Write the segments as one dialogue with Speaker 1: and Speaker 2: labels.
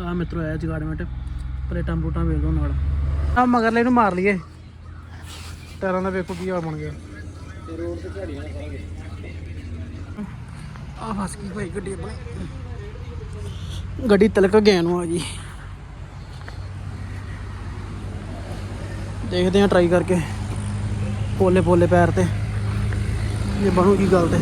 Speaker 1: ਆ ਮਿੱਤਰੋ ਆਇਆ ਜਗਾੜਮੈਂਟ ਪਲੇਟਾਂ ਬੂਟਾਂ ਵੇਖ ਲਓ ਨਾਲ। ਆ ਮਗਰਲੇ ਨੂੰ ਮਾਰ ਲਈਏ। ਟਾਇਰਾਂ ਦਾ ਵੇਖੋ ਕੀ ਹਾਲ ਬਣ ਗਿਆ।
Speaker 2: ਰੋਡ ਤੇ ਝਾੜੀਆਂ ਕਰਾਂਗੇ
Speaker 1: ਆ ਫਸ ਗਈ ਭਾਈ ਗੱਡੀ ਆਪਣੀ। ਗੱਡੀ ਤਲਕ ਗਿਆ ਨੂੰ ਆ ਜੀ। ਦੇਖਦੇ ਆ ਟਰਾਈ ਕਰਕੇ। ਪੋਲੇ ਪੋਲੇ ਪੈਰ ਤੇ। ਇਹ ਬਣੂ ਕੀ ਗੱਲ ਤੇ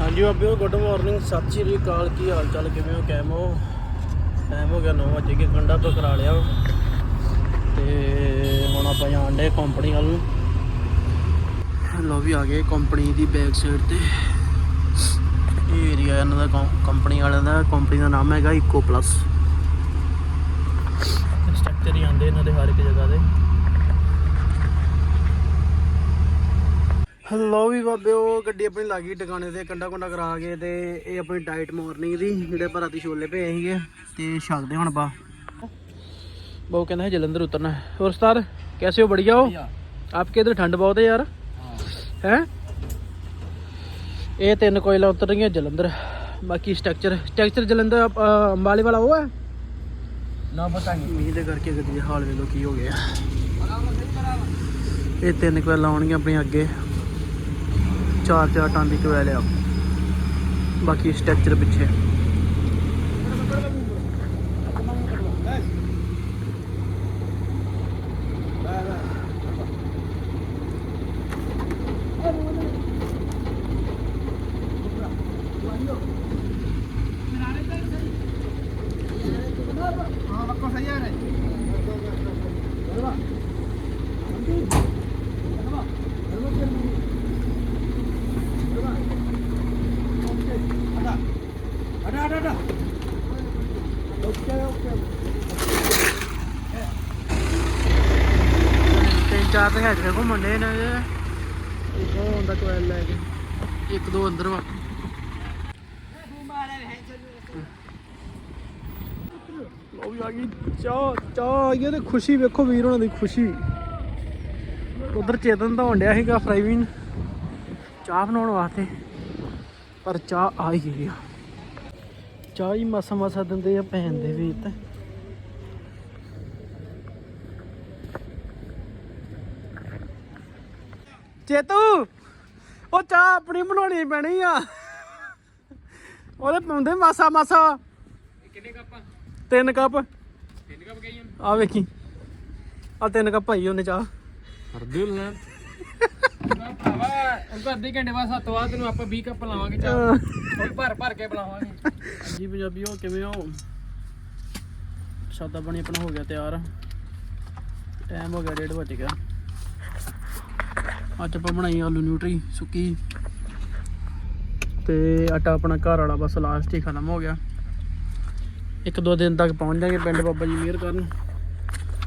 Speaker 1: ਹਾਂਜੀ ਬਾਬਿਓ ਗੁੱਡ ਮਾਰਨਿੰਗ ਸਤਿ ਸ਼੍ਰੀ ਅਕਾਲ, ਕੀ ਹਾਲ ਚਾਲ, ਕਿਵੇਂ ਹੋ, ਕੈਮ ਹੋ? ਟਾਈਮ ਹੋ ਗਿਆ 9 ਵਜੇ ਕੇ ਕੰਡਾ ਤੋਂ ਕਰਾ ਲਿਆ ਵਾ। ਤੇ ਹੁਣ ਆਪਾਂ ਜਾਣ ਡੇ ਕੰਪਨੀ ਵੱਲ ਨੂੰ। ਲੋ ਵੀ ਆ ਗਏ ਕੰਪਨੀ ਦੀ ਬੈਕ ਸਾਈਡ ਤੇ। ਇਹ ਏਰੀਆ ਇਹਨਾਂ ਦਾ ਕੰਪਨੀ ਵਾਲਿਆਂ ਦਾ ਕੰਪਨੀ ਦਾ ਨਾਮ ਹੈਗਾ ਇਕੋ ਪਲੱਸ ਸਟਰਕਚਰ ਹੀ ਆਂਦੇ ਇਹਨਾਂ ਦੇ ਹਰ ਇੱਕ ਜਗ੍ਹਾ ਦੇ। ਹਲੋ ਵੀ ਬਾਬੇ ਉਹ ਗੱਡੀ ਆਪਣੀ ਲਾਗੀ ਟਿਕਾਣੇ ਤੇ ਕੰਡਾ ਕੁੰਡਾ ਕਰਾ ਕੇ ਤੇ ਇਹ ਆਪਣੀ ਡਾਈਟ ਮਾਰਨਿੰਗ ਦੀ ਜਿਹੜੇ ਆਪਾਂ ਰਾਤੀ ਛੋਲੇ ਭੇਜੇ ਸੀਗੇ ਤੇ ਛਕਦੇ ਹੁਣ ਬਾ। ਬਹੁ ਕਹਿੰਦਾ ਹੈ ਜਲੰਧਰ ਉਤਰਨਾ। ਹੋਰ ਸਤਾਰ ਕੈਸੇ ਹੋ ਬੜੀਆ ਹੋ? ਆਪਕੇ ਇਧਰ ਠੰਡ ਬਹੁਤ ਹੈ ਯਾਰ? ਹੈ। ਇਹ ਤਿੰਨ ਕੋਇਲਾ ਉਤਰ ਰਹੀਆਂ ਜਲੰਧਰ। ਬਾਕੀ ਸਟਰਕਚਰ ਸਟਰਕਚਰ ਜਲੰਧਰ ਅੰਬਾਲੇ ਵਾਲਾ ਉਹ ਹੈ?
Speaker 2: ਨਾ ਪਤਾ ਨਹੀਂ।
Speaker 1: ਮੀਂਹ ਦੇ ਕਰਕੇ ਗੱਡੀ ਹਾਲ ਵੇਲੋ ਕੀ ਹੋ ਗਿਆ। ਇਹ ਤਿੰਨ ਕੋਇਲਾ ਆਉਣਗੀਆਂ ਆਪਣੇ ਅੱਗੇ। ਚਾਰ ਚਾਰ ਟਨ ਦੀ ਕੋਇਲ ਆ ਬਾਕੀ ਸਟਰਕਚਰ ਪਿੱਛੇ। ਤੇ ਹੈਗੇ ਘੁੰਮਣ ਦੇ ਇਹਨਾਂ ਦੇ। ਇੱਕ ਉਹ ਹੁੰਦਾ ਕੋਇਲ ਲੈ ਕੇ। ਇੱਕ ਦੋ ਅੰਦਰ ਵਾ। ਵੀ ਆ ਗਈ ਤੇ ਖੁਸ਼ੀ ਵੇਖੋ ਵੀਰ ਉਹਨਾਂ ਦੀ ਖੁਸ਼ੀ। ਉਧਰ ਚੇਤਨ ਤਾਂ ਹੁੰਦਿਆ ਸੀਗਾ ਫਰਾਈਵਿੰਗ ਚਾਹ ਬਣਾਉਣ ਵਾਸਤੇ। ਪਰ ਚਾਹ ਆ ਹੀ ਗਈ ਆ। ਚਾਹ ਹੀ ਮਸਾ ਮਸਾ ਦਿੰਦੇ ਆ ਭੈਣ ਦੇ ਵੀ ਚੇਤੂ ਉਹ ਚਾਹ ਆਪਣੀ ਬਣਾਉਣੀ ਪੈਣੀ ਆ। ਉਹਦੇ ਪਾਉਂਦੇ ਮਾਸਾ ਮਾਸਾ।
Speaker 2: ਕਿੰਨੇ ਕੱਪ
Speaker 1: ਤਿੰਨ ਕੱਪ।
Speaker 2: ਤਿੰਨ ਕੱਪ ਗਈ
Speaker 1: ਆ ਵੇਖੀ। ਆ ਤਿੰਨ ਕੱਪ ਭਾਈ ਉਹਨੇ ਚਾਹ।
Speaker 2: ਹਰਦੁਲ ਨਾ ਭਰਾਵਾ ਉਹ ਅੱਧੇ ਘੰਟੇ ਬਾਅਦ ਸੱਤ ਬਾਅਦ ਤੈਨੂੰ ਆਪਾਂ 20 ਕੱਪ ਲਾਵਾਂਗੇ ਚਾਹ। ਉਹ ਭਰ ਭਰ ਕੇ ਬੁਲਾਵਾਂਗੇ
Speaker 1: ਜੀ ਪੰਜਾਬੀ ਹੋ ਕਿਵੇਂ ਹੋ ਸਾਦਾ ਬਣੀ ਆਪਣਾ ਹੋ ਗਿਆ ਤਿਆਰ। ਟਾਈਮ ਹੋ ਗਿਆ 1:30 ਵਜ ਗਿਆ। ਅੱਜ ਆਪਾਂ ਬਣਾਈ ਆਲੂ ਨਿਊਟਰੀ ਸੁੱਕੀ। ਤੇ ਆਟਾ ਆਪਣਾ ਘਰ ਵਾਲਾ ਬਸ ਲਾਸਟ ਹੀ ਖਤਮ ਹੋ ਗਿਆ। ਇੱਕ ਦੋ ਦਿਨ ਤੱਕ ਪਹੁੰਚ ਜਾਾਂਗੇ ਪਿੰਡ ਬਾਬਾ ਜੀ ਮਿਹਰ ਕਰਨ।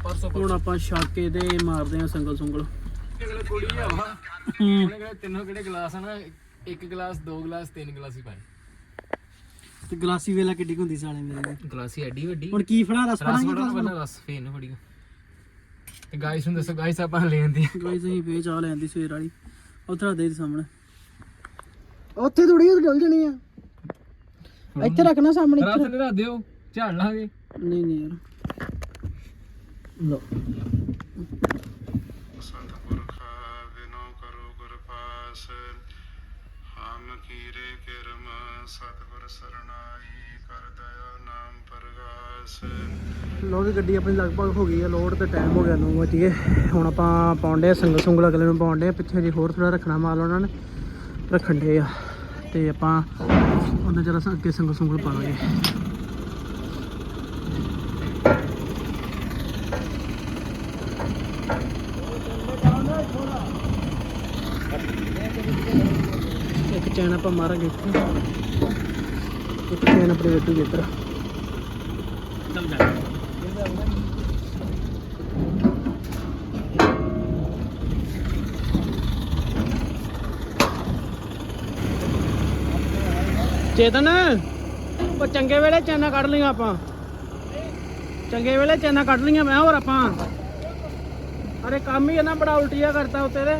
Speaker 2: ਪਰਸੋਂ
Speaker 1: ਹੁਣ ਆਪਾਂ ਛਾਕੇ ਤੇ ਮਾਰਦੇ ਆ ਸੰਗਲ ਸੁੰਗਲ।
Speaker 2: ਕਿਹੜੇ ਕੁੜੀ ਆ ਵਾ ਉਹਨੇ ਕਿਹੜੇ ਤਿੰਨੋਂ ਕਿਹੜੇ ਗਲਾਸ ਆ ਨਾ ਇੱਕ ਗਲਾਸ ਦੋ ਗਲਾਸ ਤਿੰਨ ਗਲਾਸ ਹੀ। ਪਾਏ
Speaker 1: ਤੇ ਗਲਾਸੀ ਵੇਲਾ ਕਿੱਡੀ ਹੁੰਦੀ ਸਾਲੇ ਮੇਰੇ।
Speaker 2: ਗਲਾਸੀ ਐਡੀ ਵੱਡੀ।
Speaker 1: ਹੁਣ ਕੀ ਫੜਾ ਰਸ
Speaker 2: ਰਸ
Speaker 1: ਫੜਾਂਗੇ
Speaker 2: ਬੜਾ ਬਣਾ ਰਸ ਫੇਨ ਫੜੀ ਤੇ ਗਾਇਸ ਨੂੰ ਦੱਸੋ ਗਾਇਸ ਆਪਾਂ ਲੈਂਦੀ
Speaker 1: ਗਾਇਸ ਅਸੀਂ ਫੇਰ ਚਾਹ ਲੈਂਦੀ ਸਵੇਰ ਵਾਲੀ। ਉੱਥੇ ਰੱਖ ਦੇ ਸਾਹਮਣੇ। ਉੱਥੇ ਥੋੜੀ ਉਹ ਡਲ ਜਣੀ ਆ। ਇੱਥੇ ਰੱਖਣਾ ਸਾਹਮਣੇ
Speaker 2: ਰਸ
Speaker 1: ਇੱਥੇ
Speaker 2: ਨੇ ਰੱਖ ਦਿਓ ਝਾੜ ਲਾਂਗੇ।
Speaker 1: ਨਹੀਂ ਨਹੀਂ ਯਾਰ। ਲੋ
Speaker 3: ਸਤਿਗੁਰ ਖਾਵਿਨੋ ਕਰੋ ਗੁਰ ਪਾਸ ਹਮ ਕੀਰੇ ਕਿਰਮ, ਸਤਿਗੁਰ ਸਰਣਾਈ, ਕਰ ਦਇਆ ਨਾਮ ਪ੍ਰਗਾਸ।
Speaker 1: ਲੋ ਵੀ ਗੱਡੀ ਆਪਣੀ ਲਗਭਗ ਹੋ ਗਈ ਆ ਲੋਡ ਤੇ ਟਾਈਮ ਹੋ ਗਿਆ 9 ਵਜੇ ਹੁਣ ਆਪਾਂ ਪਾਉਂਦੇ ਆ ਸੰਗਲ ਸੁੰਗਲ ਅਗਲੇ ਨੂੰ ਪਾਉਂਦੇ ਆ ਪਿੱਛੇ ਜੀ ਹੋਰ ਥੋੜਾ ਰੱਖਣਾ ਮਾਲ ਉਹਨਾਂ ਨੇ, ਰੱਖਣ ਦੇ ਆ। ਤੇ ਆਪਾਂ ਉਹਨਾਂ ਜਰਾ ਅੱਗੇ ਸੰਗਲ ਸੁੰਗਲ ਪਾ ਲਾਂਗੇ ਇੱਕ ਚੈਨ ਆਪਾਂ ਮਾਰਾਂਗੇ ਇੱਥੇ। ਇੱਕ ਚੈਨ ਆਪਣੇ ਵੇਟੂ ਇੱਧਰ
Speaker 2: ਚੱਲ ਜਾ
Speaker 1: ਚੇਤਨ ਉਹ ਚੰਗੇ ਵੇਲੇ ਚੈਨਾ ਕੱਢ ਲਈਆਂ ਆਪਾਂ। ਚੰਗੇ ਵੇਲੇ ਚੈਨਾ ਕੱਢ ਲਈਆਂ ਮੈਂ ਹੋਰ ਆਪਾਂ। ਅਰੇ ਕੰਮ ਹੀ ਇਹਨਾਂ ਬੜਾ ਉਲਟੀਆ ਕਰਤਾ ਉੱਤੇ ਦੇ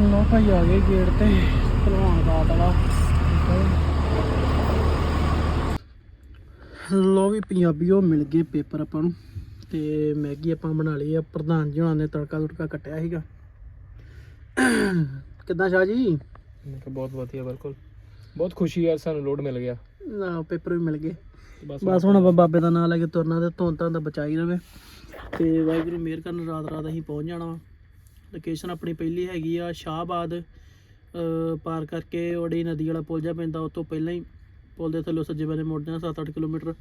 Speaker 1: ਲੋ ਭਾਈ ਆ ਗਏ ਗੇਟ ਤੇ ਭਲਵਾਨ ਦਾ ਵਾਲਾ ਲੋ ਵੀ ਪੰਜਾਬੀਓ ਮਿਲ ਗਏ ਪੇਪਰ ਆਪਾਂ ਨੂੰ। ਤੇ ਮੈਗੀ ਆਪਾਂ ਬਣਾ ਲਈ ਆ। ਪ੍ਰਧਾਨ ਜੀ ਹੁਣਾਂ ਨੇ ਤੜਕਾ ਤੁੜਕਾ ਕੱਟਿਆ ਸੀਗਾ। ਕਿੱਦਾਂ ਸ਼ਾਹ ਜੀ?
Speaker 2: ਬਹੁਤ ਵਧੀਆ ਬਿਲਕੁਲ। ਬਹੁਤ ਖੁਸ਼ੀ ਹੈ ਸਾਨੂੰ ਲੋਡ ਮਿਲ ਗਿਆ।
Speaker 1: ਨਾ ਪੇਪਰ ਵੀ ਮਿਲ ਗਏ।
Speaker 2: ਬਸ
Speaker 1: ਹੁਣ ਆਪਾਂ ਬਾਬੇ ਦਾ ਨਾਮ ਲੈ ਕੇ ਤੁਰਨਾ ਤੇ ਧੁੰਦ ਤਾਂ ਦਾ ਬਚਾਈ ਰਵੇ। ਤੇ ਵਾਹਿਗੁਰੂ ਮਿਹਰ ਕਰਨ ਰਾਤ ਰਾਤ ਅਸੀਂ ਪਹੁੰਚ ਜਾਣਾ ਲੋਕੇਸ਼ਨ ਆਪਣੀ ਪਹਿਲੀ ਹੈਗੀ ਆ ਸ਼ਾਹਬਾਦ ਪਾਰ ਕਰਕੇ ਉਹੜੀ ਨਦੀ ਵਾਲਾ ਪੁਲ ਜਾ ਪੈਂਦਾ ਉਸ ਤੋਂ ਪਹਿਲਾਂ ਹੀ ਪੁਲ ਦੇ ਥੱਲੇ ਸੱਜੇ ਬੰਨੇ ਮੁੜਦੇ ਜਾਣਾ 7-8 ਕਿਲੋਮੀਟਰ।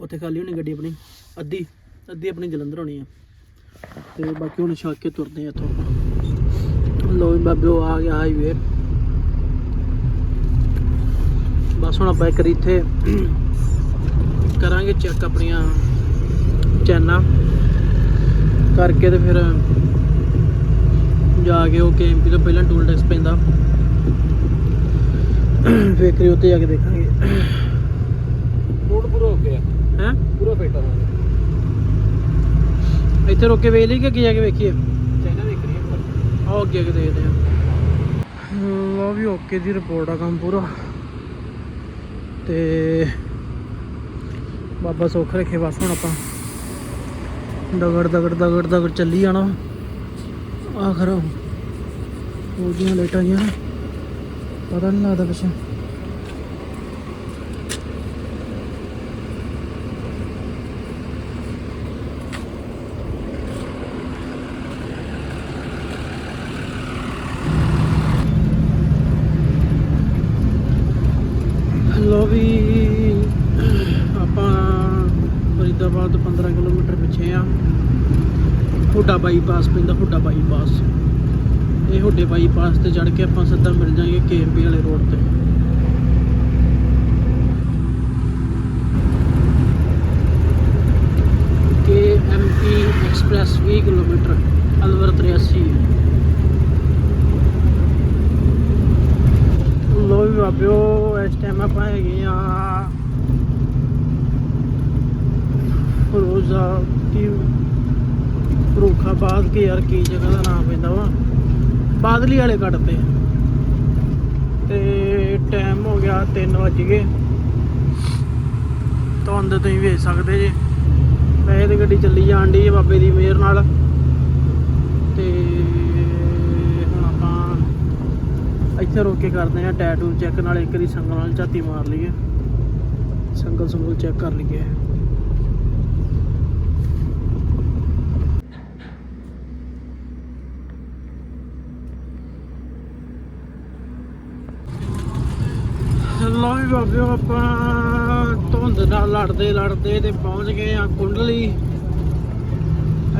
Speaker 1: ਉੱਥੇ ਖਾਲੀ ਹੋਣੀ ਗੱਡੀ ਆਪਣੀ, ਅੱਧੀ ਅੱਧੀ ਆਪਣੀ ਜਲੰਧਰ ਹੋਣੀ ਆ। ਤੇ ਬਾਕੀ ਹੁਣ ਛੱਕ ਕੇ ਤੁਰਦੇ ਆ ਇੱਥੋਂ। ਲੋ ਵੀ ਬਾਬਿਓ ਆ ਗਿਆ ਹਾਈਵੇ ਬਸ ਹੁਣ ਆਪਾਂ ਇੱਕ ਵਾਰੀ ਇੱਥੇ ਕਰਾਂਗੇ ਚੈੱਕ ਆਪਣੀਆਂ ਚੈਨਾਂ। ਕਰਕੇ ਤੇ ਫਿਰ ਜਾ ਕੇ ਉਹ ਕੇਐਮਪੀ ਤੋਂ ਪਹਿਲਾਂ ਟੂਲ ਟੈਕਸ ਪੈਂਦਾ। ਫੇਕਰੀ ਉੱਤੇ ਜਾ ਕੇ ਦੇਖਾਂਗੇ।
Speaker 2: ਲੋਡ ਪੂਰਾ ਹੋ ਗਿਆ।
Speaker 1: ਹੈ?
Speaker 2: ਪੂਰਾ ਫਿੱਟ ਹੋਣਾ
Speaker 1: ਇੱਥੇ ਰੁਕ ਕੇ ਵੇਖ ਲਈ ਕਿ ਅੱਗੇ ਜਾ ਕੇ ਵੇਖੀਏ?
Speaker 2: ਚਾਈਨਾ ਦੇਖ ਰਹੀ ਹੈ।
Speaker 1: ਆਓ ਅੱਗੇ ਅੱਗੇ ਦੇਖਦੇ ਆ ਲੋ ਵੀ ਓਕੇ ਦੀ ਰਿਪੋਰਟ ਆ ਕੰਮ ਪੂਰਾ। ਤੇ ਬਾਬਾ ਸੁੱਖ ਰੱਖੇ ਬਸ ਹੁਣ ਆਪਾਂ। ਦਗੜ ਦਗੜ ਦਗੜ ਦਗੜ ਚੱਲੀ ਜਾਣਾ। ਆਖਰ ਉਹ ਜੀਆਂ ਲੇਟਾਂ ਜੀਆਂ ਪਤਾ ਨਹੀਂ ਲੱਗਦਾ ਪਿੱਛੇ ਲੋ ਵੀ ਆਪਾਂ ਫਰੀਦਾਬਾਦ ਤੋਂ 15 ਕਿਲੋਮੀਟਰ ਪਿੱਛੇ ਆ ਹੁੱਡਾ ਬਾਈਪਾਸ ਪੈਂਦਾ ਹੁੱਡਾ ਬਾਈਪਾਸ ਇਹ ਹੁੱਡੇ ਤੇ ਚੜ ਕੇ ਆਪਾਂ ਸਿੱਧਾ ਮਿਲ ਜਾਾਂਗੇ ਕੇਐਮਪੀ ਵਾਲੇ ਰੋਡ ਤੇ। ਕੇਐਮਪੀ ਐਕਸਪ੍ਰੈਸ 20 ਕਿਲੋਮੀਟਰ ਅਲਵਰ 83 ਲੋ ਵੀ ਬਾਬਿਓ, ਇਸ ਟਾਈਮ ਆਪਾਂ ਹੈਗੇ ਆ ਰੋਜ਼ਾ ਕੀ ਫਰੂਖਾਬਾਦ ਕੇ ਯਾਰ ਕੀ ਜਗ੍ਹਾ ਦਾ ਨਾਮ ਪੈਂਦਾ ਵਾ। ਬਾਦਲੀ ਵਾਲੇ ਕੱਟ ਤੇ ਤੇ ਟਾਈਮ ਹੋ ਗਿਆ 3 ਵਜ ਗਏ। ਧੁੰਦ ਤੁਸੀਂ ਵੇਚ ਸਕਦੇ ਜੇ। ਵੈਸੇ ਤੇ ਗੱਡੀ ਚੱਲੀ ਜਾਣ ਦੀ ਹੈ ਬਾਬੇ ਦੀ ਮਿਹਰ ਨਾਲ। ਤੇ ਹੁਣ ਆਪਾਂ ਇੱਥੇ ਰੋਕ ਕੇ ਕਰਦੇ ਆ ਟੈਟੂ ਚੈੱਕ ਨਾਲ ਇੱਕ ਵਾਰੀ ਸੰਗਲ ਨਾਲ ਝਾਤੀ ਮਾਰ ਲਈਏ। ਸੰਗਲ ਸੰਗਲ ਚੈੱਕ ਕਰ ਲਈਏ ਲੋ ਵੀ ਬਾਬਿਓ ਆਪਾਂ ਧੁੰਦ ਨਾਲ ਲੜਦੇ ਲੜਦੇ ਤੇ ਪਹੁੰਚ ਗਏ ਆ ਕੁੰਡਲੀ।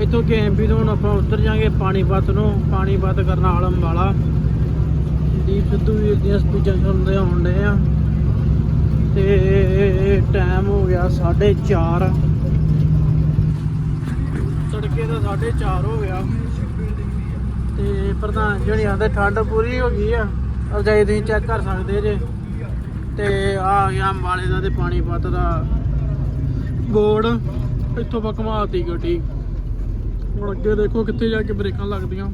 Speaker 1: ਇੱਥੋਂ ਕੈਂਪੀ ਤੋਂ ਹੁਣ ਆਪਾਂ ਉਤਰ ਜਾਾਂਗੇ ਪਾਣੀਪਤ ਨੂੰ, ਪਾਣੀਪਤ ਕਰਨਾਲ ਅੰਬਾਲਾ ਦੀਪ ਸਿੱਧੂ ਵੀਰ ਦੀਆਂ ਸਪੀਚਾਂ ਸੁਣਦੇ ਆਉਣ ਡਏ ਆ। ਤੇ ਟਾਈਮ ਹੋ ਗਿਆ 4:30 ਤੜਕੇ ਦਾ 4:30 ਹੋ ਗਿਆ। ਤੇ ਪ੍ਰਧਾਨ ਜੀ ਆਂਦੇ ਠੰਡ ਪੂਰੀ ਹੋ ਗਈ ਆ। ਅਜਾਈ ਤੁਸੀਂ ਚੈੱਕ ਕਰ ਸਕਦੇ ਜੇ। ਤੇ ਆ ਗਿਆ ਅੰਬਾਲੇ ਦਾ ਤੇ ਪਾਣੀਪਤ ਦਾ ਬੋਰਡ ਇੱਥੋਂ ਬਾ ਘਮਾਤੀ ਗੱਡੀ। ਹੁਣ ਅੱਗੇ ਦੇਖੋ ਕਿੱਥੇ ਜਾ ਕੇ ਬ੍ਰੇਕਾਂ ਲੱਗਦੀਆਂ।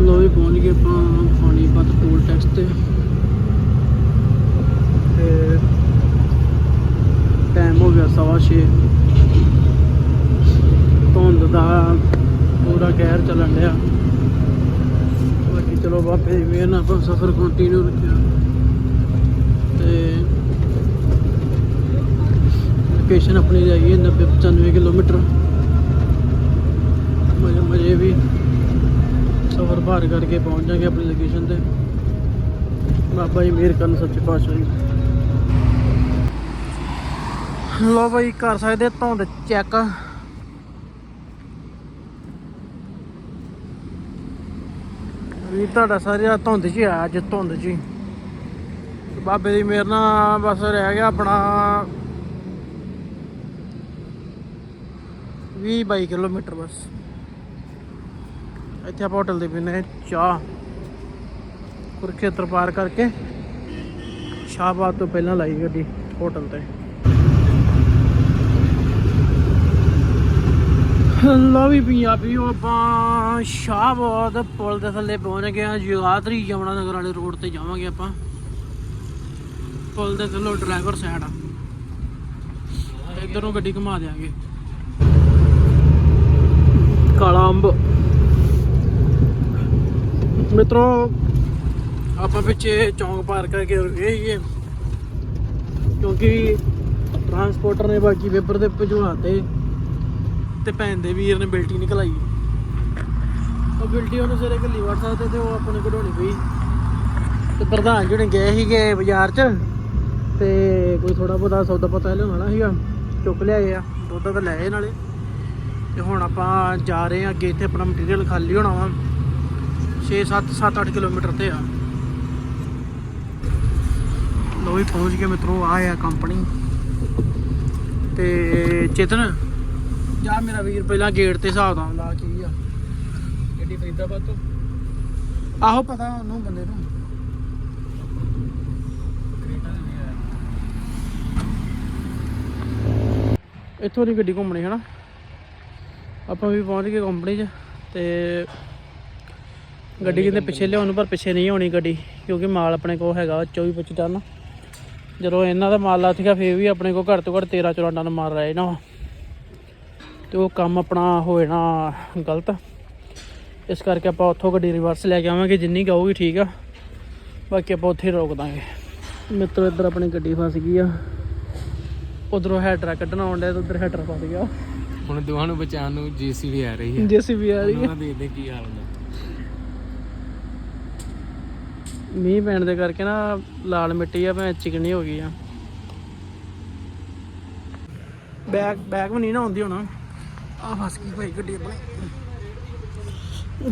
Speaker 1: ਲੋ ਵੀ ਪਹੁੰਚ ਗਏ ਆਪਾਂ ਪਾਣੀਪਤ ਟੋਲ ਟੈਕਸ ਤੇ। ਤੇ ਟਾਈਮ ਹੋ ਗਿਆ ਸਵਾ ਛੇ। ਧੁੰਦ ਦਾ ਪੂਰਾ ਕਹਿਰ ਚੱਲਣ ਡਿਆ। ਚਲੋ ਬਾਬੇ ਦੀ ਮਿਹਰ ਨਾਲ ਆਪਾਂ ਸਫ਼ਰ ਕੰਟੀਨਿਊ ਰੱਖਿਆ। ਤੇ ਲੋਕੇਸ਼ਨ ਆਪਣੀ ਹੈਗੀ ਹੈ 90 95 ਕਿਲੋਮੀਟਰ। ਮਜੇ ਮਜੇ ਵੀ। ਸਫ਼ਰ ਭਾਰ ਕਰਕੇ ਪਹੁੰਚ ਜਾਗੇ ਆਪਣੀ ਲੋਕੇਸ਼ਨ ਤੇ। ਬਾਬਾ ਜੀ, ਮਿਹਰ ਕਰਨ ਸੱਚੇ ਪਾਤਸ਼ਾਹ ਜੀ। ਲੋ ਬਾਈ, ਕਰ ਸਕਦੇ ਧੁੰਦ ਚੈੱਕ ਵੀ ਤੁਹਾਡਾ ਸਾਰਿਆ ਧੁੰਦ 'ਚ ਹੀ ਅੱਜ ਧੁੰਦ 'ਚ ਬਾਬੇ ਦੀ ਮਿਹਰ ਨਾਲ ਬਸ ਰਹਿ ਗਿਆ ਆਪਣਾ। 20 22 ਕਿਲੋਮੀਟਰ ਬਸ। ਇੱਥੇ ਆਪਾਂ ਹੋਟਲ ਦੇ ਪੀਨੇ ਚਾਹ। ਕੁਰਖੇਤਰ ਪਾਰ ਕਰਕੇ ਸ਼ਾਹਬਾਦ ਤੋਂ ਪਹਿਲਾਂ ਲਾਈ ਗੱਡੀ ਹੋਟਲ ਤੇ। ਲੋ ਵੀ ਪੰਜਾਬੀਓ ਆਪਾਂ ਸ਼ਾਹਬਾਦ ਪੁਲ ਦੇ ਥੱਲੇ ਪਹੁੰਚ ਗਏ ਆ ਜਗਾਦਰੀ ਯਮਨਾ ਨਗਰ ਵਾਲੇ ਰੋਡ ਤੇ ਜਾਵਾਂਗੇ ਆਪਾਂ। ਪੁਲ ਦੇ ਥੱਲੋਂ ਡਰਾਈਵਰ ਸਾਈਡ ਆ। ਇਧਰੋਂ ਗੱਡੀ ਘੁਮਾ ਦੇਾਂਗੇ ਕਾਲਾ ਅੰਬ ਮਿੱਤਰੋ, ਆਪਾਂ ਪਿੱਛੇ ਚੌਂਕ ਪਾਰ ਕਰਕੇ ਰੁਕੇ ਸੀਗੇ। ਕਿਉਂਕਿ ਟਰਾਂਸਪੋਰਟਰ ਨੇ ਬਾਕੀ ਪੇਪਰ ਦੇ ਭਜਵਾਤੇ ਤੇ ਭੈਣ ਦੇ ਵੀਰ ਨੇ ਬਿਲਟੀ ਨਿਕਲਾਈ। ਉਹ ਬਿਲਟੀ ਉਹਨੂੰ ਸਿਰੇ ਘੱਲੀ WhatsApp ਤੇ ਤੇ ਉਹ ਆਪਣੇ ਕਢਾਉਣੀ ਪਈ। ਤੇ ਪ੍ਰਧਾਨ ਜਿਹੜੇ ਗਏ ਸੀਗੇ ਬਾਜ਼ਾਰ 'ਚ, ਤੇ ਕੋਈ ਥੋੜਾ ਬਹੁਤਾ ਸੌਦਾ ਪਤਾ ਲਿਆਉਣਾ ਸੀਗਾ, ਚੁੱਕ ਲਿਆਏ ਆ, ਦੁੱਧ ਤਾਂ ਲੈ ਆਏ ਨਾਲੇ। ਤੇ ਹੁਣ ਆਪਾਂ ਜਾ ਰਹੇ ਆ ਅੱਗੇ, ਇੱਥੇ ਆਪਣਾ ਮਟੀਰੀਅਲ ਖਾਲੀ ਹੋਣਾ ਵਾ। 6 7 7 8 ਕਿਲੋਮੀਟਰ ਤੇ ਆ। ਲੋ ਪਹੁੰਚ ਗਏ ਮਿੱਤਰੋ ਆ ਆ ਕੰਪਨੀ ਤੇ ਚੇਤਨ ਜਾ ਮੇਰਾ ਵੀਰ ਪਹਿਲਾਂ ਗੇਟ ਤੇ ਹਿਸਾਬ ਦਾ ਲਾ ਕੀ ਆ।
Speaker 2: ਗੱਡੀ ਫਰੀਦਾਬਾਦ ਤੋਂ
Speaker 1: ਆਹੋ ਪਤਾ ਉਹਨੂੰ ਬੰਦੇ ਨੂੰ। ਇੱਥੋਂ ਦੀ ਗੱਡੀ ਘੁੰਮਣੀ ਹੈ ਨਾ ਆਪਾਂ ਵੀ ਪਹੁੰਚ ਗਏ ਕੰਪਨੀ 'ਚ ਤੇ ਗੱਡੀ ਕਿਤੇ ਪਿੱਛੇ ਲਿਆਉਣ ਪਰ ਪਿੱਛੇ ਨਹੀਂ ਆਉਣੀ ਗੱਡੀ ਕਿਉਂਕਿ ਮਾਲ ਆਪਣੇ ਕੋਲ ਹੈਗਾ 24 25 ਟਨ। ਜਦੋਂ ਇਹਨਾਂ ਦਾ ਮਾਲ ਲੱਥ ਗਿਆ ਫੇਰ ਵੀ ਆਪਣੇ ਕੋਲ ਘੱਟ ਤੋਂ ਘੱਟ 13 14 ਟਨ ਮਾਲ ਰਹੇ ਨਾ ਤੇ ਉਹ ਕੰਮ ਆਪਣਾ ਹੋਏ ਨਾ ਗਲਤ। ਇਸ ਕਰਕੇ ਆਪਾਂ ਉੱਥੋਂ ਗੱਡੀ ਰਿਵਰਸ ਲੈ ਕੇ ਆਵਾਂਗੇ ਜਿੰਨੀ ਕਹੂਗੀ ਠੀਕ ਆ। ਬਾਕੀ ਆਪਾਂ ਉੱਥੇ ਹੀ ਰੋਕ ਦਾਂਗੇ। ਮਿੱਤਰੋ ਇੱਧਰ ਆਪਣੀ ਗੱਡੀ ਫਸ ਗਈ ਆ। ਉਧਰੋਂ ਹੈਡਰਾ ਕੱਢਣਾ ਆਉਂਦਾ ਤੇ ਉਧਰ ਹੈਡਰਾ ਫਸ ਗਿਆ।
Speaker 2: ਹੁਣ ਦੋਹਾਂ ਨੂੰ ਬਚਾਉਣ ਨੂੰ ਜੀਸੀਬੀ ਆ ਰਹੀ ਹੈ
Speaker 1: ਜੇਸੀਬੀ ਆ ਰਹੀ ਹੈ
Speaker 2: ਉਹਨਾਂ ਦੇਖਦੇ ਕੀ ਹਾਲ ਹੁੰਦਾ।
Speaker 1: ਮੀਂਹ ਪੈਣ ਦੇ ਕਰਕੇ ਨਾ ਲਾਲ ਮਿੱਟੀ ਆ ਭੈਂ ਚਿਕਨੀ ਹੋ ਗਈ ਆ। ਬੈਗ ਬੈਗ ਵੀ ਨਹੀਂ ਨਾ ਆਉਂਦੀ ਹੁਣ। ਆ ਫਸ ਗਈ ਭਾਈ ਗੱਡੀ ਆਪਣੀ।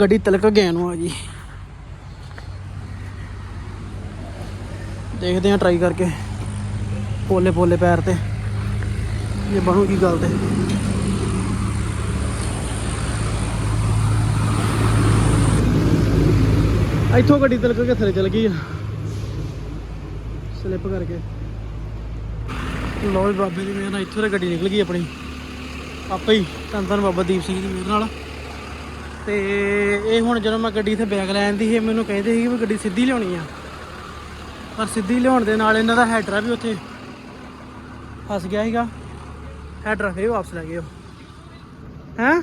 Speaker 1: ਗੱਡੀ ਤਲਕ ਗਿਆ ਨੂੰ ਆ ਜੀ। ਦੇਖਦੇ ਆ ਟਰਾਈ ਕਰਕੇ। ਪੋਲੇ ਪੋਲੇ ਪੈਰ ਤੇ। ਇਹ ਬਣੂਗੀ ਗੱਲ ਤੇ। ਇੱਥੋਂ ਗੱਡੀ ਤਲਕ ਕੇ ਥੱਲੇ ਚਲ ਗਈ ਆ। ਸਲਿੱਪ ਕਰਕੇ। ਲੋ ਬਾਬੇ ਦੀ ਮੇਰੇ ਨਾਲ ਇੱਥੋਂ ਤੇ ਗੱਡੀ ਨਿਕਲ ਗਈ ਆਪਣੀ। ਆਪੇ ਹੀ ਧੰਨ ਧੰਨ ਬਾਬਾ ਦੀਪ ਸਿੰਘ ਦੀ ਮੇਰੇ ਨਾਲ। ਤੇ ਇਹ ਹੁਣ ਜਦੋਂ ਮੈਂ ਗੱਡੀ ਇੱਥੇ ਬੈਗ ਲੈਣ ਦੀ ਸੀ ਮੈਨੂੰ ਕਹਿੰਦੇ ਸੀ ਵੀ ਗੱਡੀ ਸਿੱਧੀ ਲਿਆਉਣੀ ਆ। ਪਰ ਸਿੱਧੀ ਲਿਆਉਣ ਦੇ ਨਾਲ ਇਹਨਾਂ ਦਾ ਹੈਡਰਾ ਵੀ ਉੱਥੇ ਫਸ ਗਿਆ ਸੀਗਾ। ਹੈਡਰਾ ਫੇਰ ਵਾਪਸ ਲੈ ਗਏ ਉਹ। ਹੈਂ?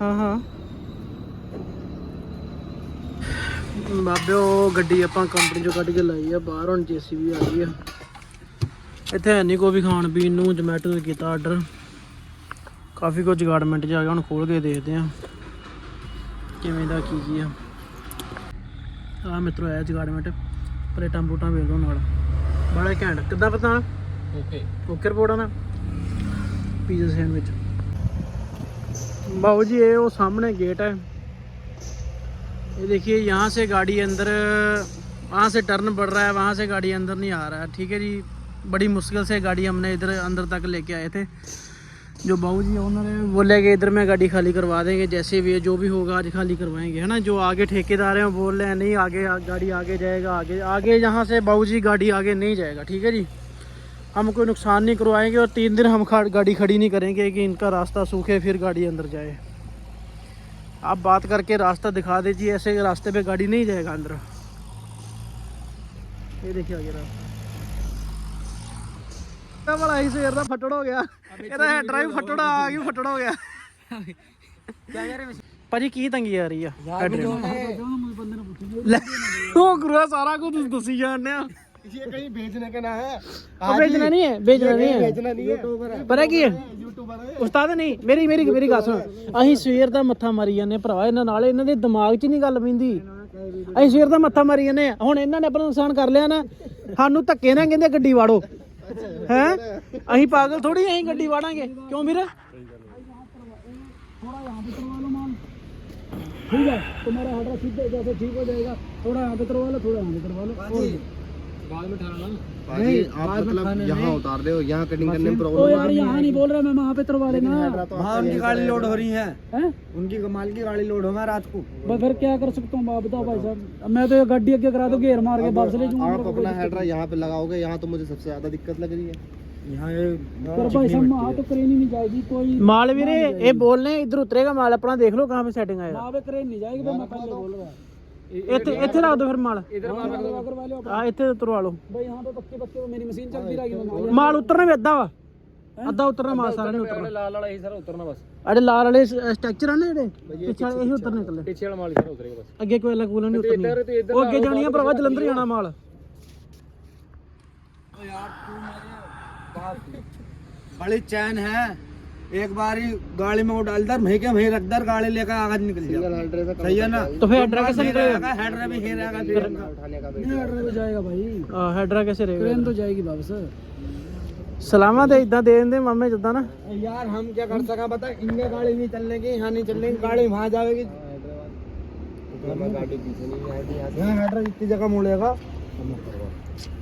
Speaker 1: ਹਾਂ ਹਾਂ। ਬਾਬਿਓ ਗੱਡੀ ਆਪਾਂ ਕੰਪਨੀ ਚੋਂ ਕੱਢ ਕੇ ਲਾਈ ਆ, ਬਾਹਰ ਹੁਣ ਜੀਸੀਬੀ ਆ ਗਈ ਆ। ਇੱਥੇ ਹੈ ਨਹੀਂ ਕੋਈ ਵੀ ਖਾਣ ਪੀਣ ਨੂੰ ਜਮੈਟੋ ਤੇ ਕੀਤਾ ਆਰਡਰ ਕਾਫੀ ਕੁਝ ਗਾਰਡਮੈਂਟ ਜਾ ਕੇ ਹੁਣ ਖੋਲ ਕੇ ਦੇਖਦੇ ਆ ਕਿਵੇਂ ਦਾ ਕੀ ਕੀ ਆ ਆ ਮਿੱਤਰੋ ਆਇਆ ਜਗਾਰਡਮੈਂਟ ਪਲੇਟਾਂ ਬੂਟਾਂ ਵੇਖ ਲਓ ਨਾਲ ਬੜਾ ਘੈਂਟ ਕਿੱਦਾਂ ਪਤਾ
Speaker 2: ਓਕੇ
Speaker 1: ਓਕੇ ਰਿਪੋਰਟ ਆ ਨਾ ਪੀਜ਼ਾ ਸੈਂਡਵਿਚ बाबू जी ये वो सामने गेट है ये देखिए यहाँ से गाड़ी अंदर वहाँ से टर्न बढ़ रहा है वहाँ से गाड़ी अंदर नहीं आ रहा है ठीक है जी बड़ी मुश्किल से गाड़ी हमने इधर अंदर तक लेके आए थे। जो बाबू जी ओनर है बोले कि इधर में गाड़ी खाली करवा देंगे, जैसे भी है, जो भी होगा आज खाली करवाएँगे, है ना? जो आगे ठेकेदार हैं, वो बोल रहे हैं, नहीं, आगे गाड़ी आगे जाएगा, आगे आगे यहाँ से बाबू जी गाड़ी आगे नहीं जाएगा, ठीक है जी? हम कोई नुकसान नहीं करवाएँगे और तीन दिन हम गाड़ी खड़ी नहीं करेंगे कि इनका रास्ता सूखे, फिर गाड़ी अंदर जाए। आप बात करके रास्ता दिखा दीजिए, ऐसे रास्ते पे गाड़ी नहीं जाएगा अंदर। ये देखिए आगे रास्ता। बड़ा ही सवेर ਦਾ ਫੱਟੜ ਹੋ ਗਿਆ ਇਹਦਾ ਹੈਡਰ ਵੀ ਫੱਟੜ ਆ ਗਈ ਫੱਟੜ ਹੋ ਗਿਆ ਭਾਜੀ ਕੀ ਤੰਗੀ ਆ ਰਹੀ ਆ ਹੈਡਰ ਲੈ ਉਹ ਗੁਰੂਆ ਸਾਰਾ ਕੁਝ ਤੁਸੀਂ ਦੱਸੀ ਜਾਂਦੇ ਆ
Speaker 4: ये कहीं भेजने का ना है
Speaker 1: ਉਹ ਵੇਚਣਾ ਨਹੀਂ ਹੈ ਵੇਚਣਾ ਨਹੀਂ ਹੈ
Speaker 4: भेजना नहीं है
Speaker 1: ਪਤਾ ਕੀ ਹੈ
Speaker 4: यूट्यूबर है
Speaker 1: ਉਸਤਾਦ ਨਹੀਂ ਮੇਰੀ ਮੇਰੀ ਮੇਰੀ ਗੱਲ ਸੁਣ ਅਸੀਂ ਸਵੇਰ ਦਾ ਮੱਥਾ ਮਾਰੀ ਜਾਂਦੇ ਭਰਾ ਇਹਨਾਂ ਨਾਲ ਇਹਨਾਂ ਦੇ ਦਿਮਾਗ 'ਚ ਨਹੀਂ ਗੱਲ ਪੈਂਦੀ ਅਸੀਂ ਸਵੇਰ ਦਾ ਮੱਥਾ ਮਾਰੀ ਜਾਂਦੇ ਹਾਂ। ਹੁਣ ਇਹਨਾਂ ਨੇ ਆਪਣਾ ਨੁਕਸਾਨ ਕਰ ਲਿਆ ਨਾ ਸਾਨੂੰ ਧੱਕੇ ਨਾਲ ਕਹਿੰਦੇ ਗੱਡੀ ਵਾੜੋ ਹੈ ਅਸੀਂ ਪਾਗਲ ਥੋੜੀ ਅਸੀਂ ਗੱਡੀ ਵਾੜਾਂਗੇ ਕਿਉਂ ਵੀਰ ठीक है तुम्हारा ऑर्डर सीधे जैसे ठीक हो जाएगा थोड़ा यहाँ पे करवा लो थोड़ा यहाँ पे करवा लो
Speaker 2: बाद में ठहराना
Speaker 4: मतलब मैं
Speaker 1: तो ये गड्डी करा दो मार के ले
Speaker 4: यहाँ पे लगाओगे यहाँ तो मुझे सबसे ज़्यादा दिक्कत लग रही है।
Speaker 2: माल भी इधर उतरेगा माल अपना देख लो कहा सेटिंग आएगा
Speaker 1: क्रेन नहीं जाएगी
Speaker 2: ਇੱਥੇ ਇੱਥੇ ਲਾ ਦਿਓ ਫਿਰ ਮਾਲ
Speaker 1: इधर करवा लो
Speaker 2: ਆ ਇੱਥੇ ਉਤਰਵਾ ਲਓ
Speaker 1: भाई यहाँ पे पक्के पक्के मेरी मशीन चलती रहेगी मैं माल-
Speaker 2: ਮਾਲ ਉਤਰਨਾ ਵੀ ਅੱਧਾ ਵਾ ਅੱਧਾ ਉਤਰਨਾ ਮਾਲ ਸਾਰਾ ਨਹੀਂ ਉਤਰਨਾ
Speaker 4: लाल वाला ही सर उतरना बस
Speaker 2: ਅੜੇ ਲਾਲ ਵਾਲੇ ਸਟ੍ਰਕਚਰ ਆ ਨਾ ਜਿਹੜੇ ਪਿੱਛੇ ਵਾਲੇ ਇਹੀ ਉਤਰਨੇ ਇਕੱਲੇ
Speaker 4: पीछे वाला माल सर उतरेगा बस
Speaker 2: ਅੱਗੇ ਕੋਈ ਅਲੱਗ ਕੂਲਰ ਨਹੀਂ ਉਤਰਨੀ ਉਹ ਅੱਗੇ ਜਾਣੀ ਆ ਭਰਾਵਾ ਜਲੰਧਰ ਜਾਣਾ ਮਾਲ
Speaker 4: बड़ी चैन है एक बार ही गाड़ी में वो डाल दर वहीं के वहीं रख दर गाड़ी लेकर आगे निकल जाए सही है ना?
Speaker 2: तो फिर हेडरा तो कैसे निकलेगा?
Speaker 4: हेडरा भी ही रहेगा
Speaker 1: हेडरा भी जाएगा भाई।
Speaker 2: हेडरा कैसे रहेगा?
Speaker 1: ट्रेन तो जाएगी बाबू
Speaker 2: सर सलामत है इतना दे दे मम्मी जितना ना।
Speaker 4: यार हम क्या कर सका बता इनके गाड़ी नहीं चलने की यहाँ नहीं चलने की गाड़ी वहाँ जाएगी। गाड़ी पीछे नहीं यहाँ हेडरा इतनी जगह मुड़ेगा।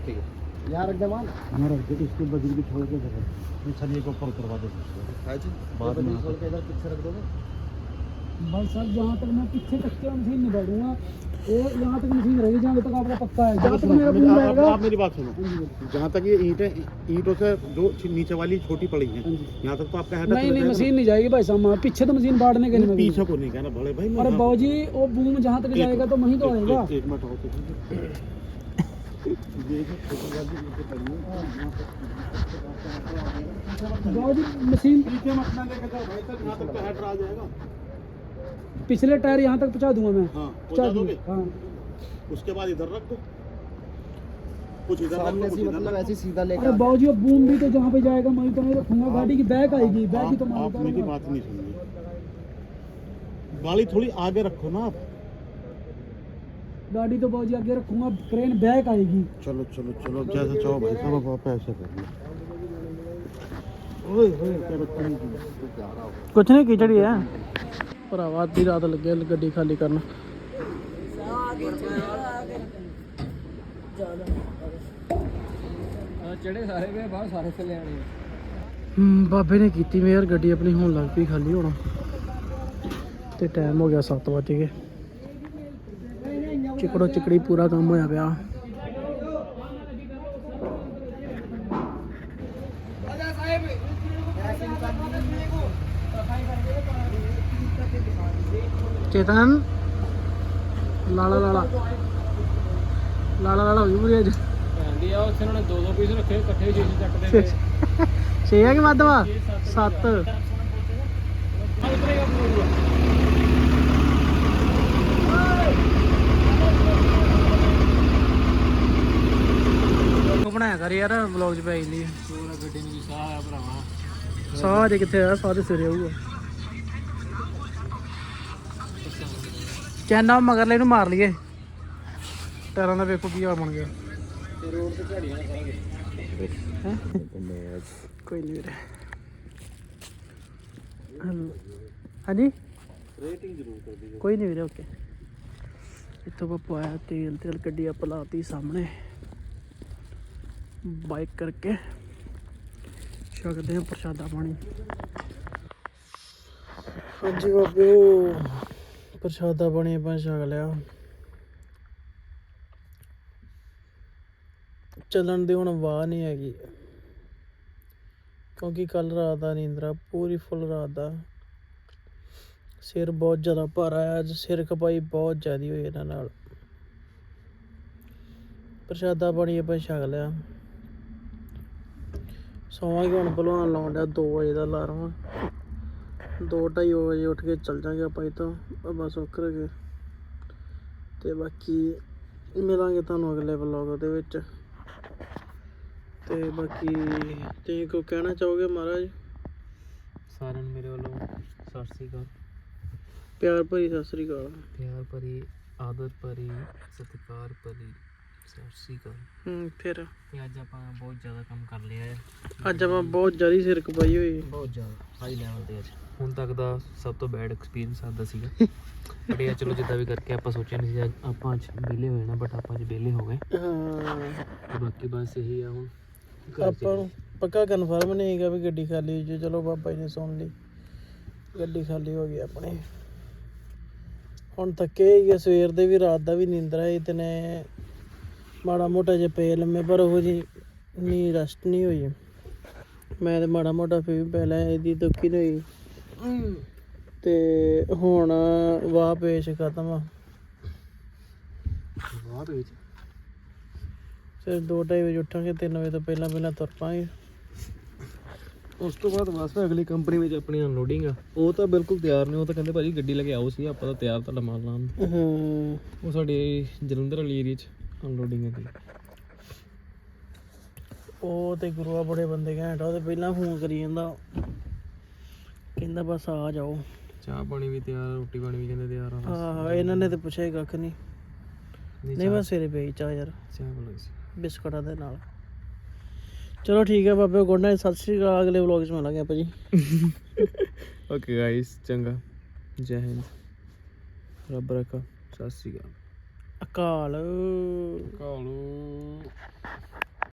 Speaker 4: ठीक है। यहाँ रख दे माल
Speaker 1: इसको बदल के छोड़ के छलिए को ऊपर करवा दो।
Speaker 4: बाद में छोड़ के इधर पीछे रख दोगे?
Speaker 1: भाई साहब जहाँ तक मैं पीछे तक के मशीन नहीं बढ़ूँगा ये यहाँ तक मशीन रहेगी जहाँ तक आपका पक्का है। जहाँ तक मेरा रहेगा।
Speaker 5: आप मेरी बात सुनो। जहाँ तक ये ईंटें ईंटों से जो नीचे वाली छोटी पड़ी है यहाँ तक तो आपका हेडर
Speaker 1: नहीं नहीं मशीन नहीं जाएगी भाई साहब पीछे तो मशीन बांटने के लिए
Speaker 5: पीछे को नहीं कहना बड़े भाई
Speaker 1: अरे
Speaker 5: यहाँ-
Speaker 1: बाबूजी वो बूम जहाँ तक जाएगा तो वहीं तो आएगा।
Speaker 5: एक- एक मिनट
Speaker 1: मशीन
Speaker 5: पीछे मत ना लेके जाओ भाई साहब यहाँ तक तो हेडर आ जाएगा।
Speaker 1: पिछले टायर यहाँ तक पहुँचा दूँगा मैं।
Speaker 5: हाँ
Speaker 1: पहुँचा
Speaker 5: दूँगा।
Speaker 1: हाँ।
Speaker 5: उसके बाद इधर रख दो। कुछ इधर रख
Speaker 4: सामने
Speaker 5: कुछ इधर
Speaker 4: मतलब ऐसे सीधा
Speaker 1: अरे
Speaker 4: लेकर
Speaker 1: बाबूजी बूम भी तो जहाँ पे जाएगा वहीं तो मैं रखूँगा। गाड़ी की बैक आएगी बैक ही तो। मैं
Speaker 5: मेरी बात नहीं सुनिए। गाड़ी थोड़ी आगे रखो ना आप।
Speaker 1: गाड़ी तो बाबूजी आगे रखूंगा क्रेन बैक आएगी
Speaker 5: चलो चलो चलो जैसे चाहो भाई साहब आप ऐसे कर लो ओए ओए क्या बच्चे
Speaker 2: ਕੁਛ ਨਹੀਂ ਖਿਚੜੀ ਆ ਭਰਾਵਾ ਅੱਧੀ ਰਾਤ ਲੱਗੇ ਗੱਡੀ ਖਾਲੀ ਕਰਨ
Speaker 4: चढ़े सारे गए बाहर सारे चले आने
Speaker 2: ਹਮ, ਬਾਬੇ ਨੇ ਕੀਤੀ ਮੇਰ ਗੱਡੀ ਆਪਣੀ ਹੁਣ ਲੱਗ ਪਈ ਖਾਲੀ ਹੋਣਾ ਤੇ ਟਾਈਮ ਹੋ ਗਿਆ 7 ਵਜੇ ਗਏ ਚਿਕੜੋ ਚਿਕੜੀ ਪੂਰਾ ਕੰਮ ਹੋਇਆ ਪਿਆ ਚੇਤਨ ਲਾਲਾ ਲਾਲਾ ਲਾਲਾ ਲਾਲਾ ਹੋਈ ਪੂਰੀ ਅੱਜ ਆਂਦੀ ਆ ਉੱਥੇ ਉਹਨਾਂ ਨੇ ਦੋ ਦੋ ਪੀਸ ਰੱਖੇ ਇਕੱਠੇ ਛੇ ਛੇ ਚੱਕਦੇ ਨੇ
Speaker 1: ਛੇ ਆ ਕਿ ਵੱਧ ਵਾ ਸੱਤ ਬਣਾਇਆ ਕਰ ਯਾਰ ਵਲੌਗ 'ਚ ਪੈ ਜਾਂਦੀ ਹੈ ਪੂਰਾ
Speaker 2: ਗੱਡੀ ਨੂੰ ਸਾਹ ਆ ਭਰਾਵਾ।
Speaker 1: ਸਾਹ ਜੇ ਕਿੱਥੇ ਆ? ਸਾਹ ਤੇ ਸਿਰੇ ਆਊਗਾ ਚੈਨਾ ਮਗਰਲੇ ਨੂੰ ਮਾਰ ਲਈਏ। ਟਾਇਰਾਂ ਦਾ ਵੇਖੋ ਕੀ ਹਾਲ ਬਣ ਗਿਆ। ਕੋਈ ਨਹੀਂ
Speaker 5: ਰੇਟਿੰਗ ਜ਼ਰੂਰ ਕਰ ਦਿਓ
Speaker 1: ਕੋਈ ਨਹੀਂ ਵੀਰੇ ਓਕੇ ਇੱਥੋਂ ਆਪਾਂ ਤੇਲ ਤੇਲ ਗੱਡੀ ਆਪਾਂ ਲਾਤੀ ਸਾਹਮਣੇ। ਬਾਈਕ ਕਰਕੇ। ਛਕਦੇ ਹਾਂ ਪ੍ਰਸ਼ਾਦਾ ਪਾਣੀ। ਹਾਂਜੀ ਬਾਬੇ ਪ੍ਰਸ਼ਾਦਾ ਪਾਣੀ ਆਪਾਂ ਛਕ ਲਿਆ। ਚੱਲਣ ਦੀ ਹੁਣ ਵਾਹ ਨਹੀਂ ਹੈਗੀ। ਕਿਉਂਕਿ ਕੱਲ ਰਾਤ ਦਾ ਨੀਂਦਰਾ ਪੂਰੀ ਫੁੱਲ ਰਾਤ ਦਾ। ਸਿਰ ਬਹੁਤ ਜ਼ਿਆਦਾ ਭਾਰਾ ਹੈ ਅੱਜ ਸਿਰ ਖਪਾਈ ਬਹੁਤ ਜ਼ਿਆਦੀ ਹੋਈ ਇਹਨਾਂ ਨਾਲ। ਪ੍ਰਸ਼ਾਦਾ ਪਾਣੀ ਆਪਾਂ ਛਕ ਲਿਆ। ਸੌਵਾਂਗੇ ਹੁਣ ਭਲਵਾਨ ਲਾਉਣ ਡਿਆ 2 ਵਜੇ ਦਾ ਅਲਾਰਮ। ਦੋ ਢਾਈ ਵਜੇ ਉੱਠ ਕੇ ਚੱਲ ਜਾਾਂਗੇ ਆਪਾਂ ਆ ਬਸ ਉਕਰ ਕੇ। ਤੇ ਬਾਕੀ ਮਿਲਾਂਗੇ ਤੁਹਾਨੂੰ ਅਗਲੇ ਵਲੌਗ ਦੇ ਵਿੱਚ। ਤੇ ਬਾਕੀ ਤੁਸੀਂ ਕੋ ਕਹਿਣਾ ਚਾਹੋਗੇ ਮਹਾਰਾਜ?
Speaker 2: ਸਾਰਿਆਂ ਨੂੰ ਮੇਰੇ ਵੱਲੋਂ ਸਤਿ ਸ੍ਰੀ ਅਕਾਲ।
Speaker 1: ਪਿਆਰ ਭਰੀ ਸਤਿ ਸ੍ਰੀ ਅਕਾਲ।
Speaker 2: ਪਿਆਰ ਭਰੀ ਆਦਰ ਭਰੀ ਸਤਿਕਾਰ ਭਰੀ। ਸਸੀ ਕਰ
Speaker 1: ਹੂੰ ਫਿਰ।
Speaker 2: ਤੇ ਅੱਜ ਆਪਾਂ ਬਹੁਤ ਜ਼ਿਆਦਾ ਕੰਮ ਕਰ ਲਿਆ ਹੈ।
Speaker 1: ਅੱਜ ਆਪਾਂ ਬਹੁਤ ਜ਼ਿਆਦਾ ਸਿਰ ਕਪਾਈ ਹੋਈ।
Speaker 2: ਬਹੁਤ ਜ਼ਿਆਦਾ ਹਾਈ ਲੈਵਲ ਤੇ ਅੱਜ। ਹੁਣ ਤੱਕ ਦਾ ਸਭ ਤੋਂ ਬੈਡ ਐਕਸਪੀਰੀਅੰਸ ਆਦਾ ਸੀਗਾ। ਬਟ ਇਹ ਆ ਚਲੋ ਜਿੱਦਾਂ ਵੀ ਕਰਕੇ ਆਪਾਂ ਸੋਚਿਆ ਨਹੀਂ ਸੀ ਅੱਜ ਆਪਾਂ ਅੱਜ ਵਿਹਲੇ ਹੋਏ ਨਾ ਬਟ ਆਪਾਂ ਅੱਜ ਵਿਹਲੇ ਹੋ ਗਏ।
Speaker 1: ਹਾਂ।
Speaker 2: ਤੇ ਬਾਕੀ ਬਸ ਇਹੀ ਆ ਹੁਣ। ਘਰ
Speaker 1: ਆਪਾਂ ਨੂੰ ਪੱਕਾ ਕਨਫਰਮ ਨਹੀਂ ਹੈਗਾ ਵੀ ਗੱਡੀ ਖਾਲੀ ਜੇ। ਚਲੋ ਬਾਬਾ ਜੀ ਨੇ ਸੁਣ ਲਈ। ਗੱਡੀ ਖਾਲੀ ਹੋ ਗਈ ਆਪਣੀ। ਹੁਣ ਥੱਕੇ ਹੀ ਆ ਸਵੇਰ ਦੇ ਵੀ ਰਾਤ ਦਾ ਵੀ ਨੀਂਦਰ ਆਈ ਤੇ ਨੇ ਮਾੜਾ ਮੋਟਾ ਜਿਹਾ ਪਏ ਲੰਮੇ ਪਰ ਉਹ ਜੀ ਨਹੀਂ ਰੈਸਟ ਨਹੀਂ ਹੋਈ। ਮੈਂ ਤੇ ਮਾੜਾ ਮੋਟਾ ਫਿਰ ਵੀ ਪਹਿਲਾਂ ਇਹਦੀ ਦੁੱਖੀ ਨਹੀਂ ਹੋਈ। ਤੇ ਹੁਣ ਵਾਹ ਪੇਸ਼ ਖਤਮ ਆ।
Speaker 2: ਵਾਹ ਦੇ ਵਿੱਚ।
Speaker 1: ਫਿਰ 2:30 ਵਜੇ ਉੱਠਾਂਗੇ 3 ਵਜੇ ਤੋਂ ਪਹਿਲਾਂ ਪਹਿਲਾਂ ਤੁਰ ਪਾਂਗੇ।
Speaker 2: ਉਸ ਤੋਂ ਬਾਅਦ ਬਸ ਅਗਲੀ ਕੰਪਨੀ ਵਿੱਚ ਆਪਣੀ ਅਨਲੋਡਿੰਗ ਆ। ਉਹ ਤਾਂ ਬਿਲਕੁਲ ਤਿਆਰ ਨੇ ਉਹ ਤਾਂ ਕਹਿੰਦੇ ਭਾਜੀ ਗੱਡੀ ਲੈ ਕੇ ਆਓ ਸੀ ਆਪਾਂ ਤਾਂ ਤਿਆਰ ਤੁਹਾਡਾ ਮਾਲ ਲਾਉਣ।
Speaker 1: ਹਾਂ।
Speaker 2: ਉਹ ਸਾਡੇ ਜਲੰਧਰ ਵਾਲੀ ਏਰੀਆ 'ਚ। ਅਨਲੋਡਿੰਗ ਹੈ ਦੀ
Speaker 1: ਉਹ ਤੇ ਗੁਰੂਆ ਬੜੇ ਬੰਦੇ ਘੈਂਟ ਆ ਉਹ ਤੇ ਪਹਿਲਾਂ ਫੋਨ ਕਰੀ ਜਾਂਦਾ। ਕਹਿੰਦਾ ਬਸ ਆ ਜਾਓ।
Speaker 2: ਚਾਹ ਪਾਣੀ ਵੀ ਤਿਆਰ ਰੋਟੀ ਪਾਣੀ ਵੀ ਕਹਿੰਦੇ ਤਿਆਰ ਆ ਬਸ।
Speaker 1: ਹਾਂ ਇਹਨਾਂ ਨੇ ਤੇ ਪੁੱਛਿਆ ਹੀ ਕੱਖ ਨਹੀਂ। ਨਹੀਂ ਬਸ ਸਵੇਰੇ ਪਈ ਚਾਹ ਯਾਰ।
Speaker 2: ਚਾਹ ਬੋਲੋ ਸੀ।
Speaker 1: ਬਿਸਕੁਟਾਂ ਦੇ ਨਾਲ। ਚਲੋ ਠੀਕ ਹੈ ਬਾਬੇ ਗੁੱਡ ਨਾਈਟ ਸਤਿ ਸ਼੍ਰੀ ਅਕਾਲ ਅਗਲੇ ਵਲੌਗ 'ਚ ਮਿਲਾਂਗੇ ਆਪਾਂ ਜੀ।
Speaker 2: ਓਕੇ ਗਾਇਸ ਚੰਗਾ। ਜੈ ਹਿੰਦ। ਰੱਬ ਰੱਖਾ। ਸਤਿ ਸ਼੍ਰੀ ਅਕਾਲ।
Speaker 1: 啊，
Speaker 2: 搞喽搞喽